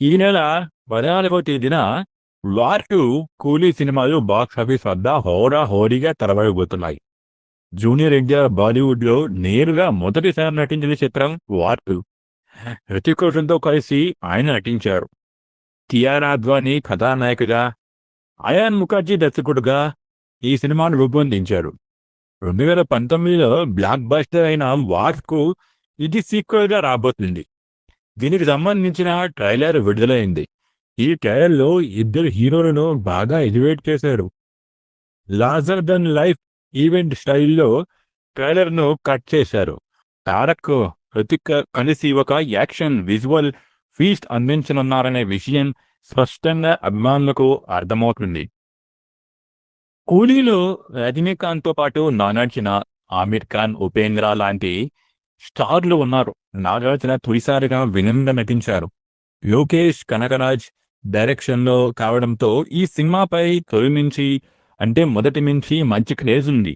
ఈ నెల పద్నాలుగో తేదీన వార్ టూ కూలీ సినిమాలు బాక్స్ ఆఫీస్ వద్ద హోరా హోరీగా తెరవబోతున్నాయి జూనియర్ ఎన్టీఆర్ బాలీవుడ్లో నేరుగా మొదటిసారి నటించిన చిత్రం వార్ టూ హృతిక్ రోషన్తో కలిసి ఆయన నటించారు. టిఆర్ అద్వానీ కథానాయకుగా అయాన్ ముఖర్జీ దర్శకుడుగా ఈ సినిమాను రూపొందించారు. రెండు వేల పంతొమ్మిదిలో బ్లాక్ బస్టర్ అయిన వార్కు ఇది సీక్వెల్గా రాబోతుంది. దీనికి సంబంధించిన ట్రైలర్ విడుదలైంది. ఈ ట్రైలర్లో ఇద్దరు హీరోలను బాగా ఎలివేట్ చేశారు. లాజర్ దన్ లైఫ్ ఈవెంట్ స్టైల్లో ట్రైలర్ను కట్ చేశారు. తారక్ హృతిక్ కలిసి ఒక యాక్షన్ విజువల్ ఫీస్ట్ అందించనున్నారనే విషయం స్పష్టంగా అభిమానులకు అర్థమవుతుంది. కూలీలో రజనీకాంత్తో పాటు నాగార్జున ఆమిర్ ఖాన్ ఉపేంద్ర లాంటి స్టార్లు ఉన్నారు. నాగార్జున తొలిసారిగా వినంగా నటించారు లోకేష్ కనకరాజ్ డైరెక్షన్లో కావడంతో ఈ సినిమాపై తొలి నుంచి అంటే మొదటి నుంచి మంచి క్రేజ్ ఉంది.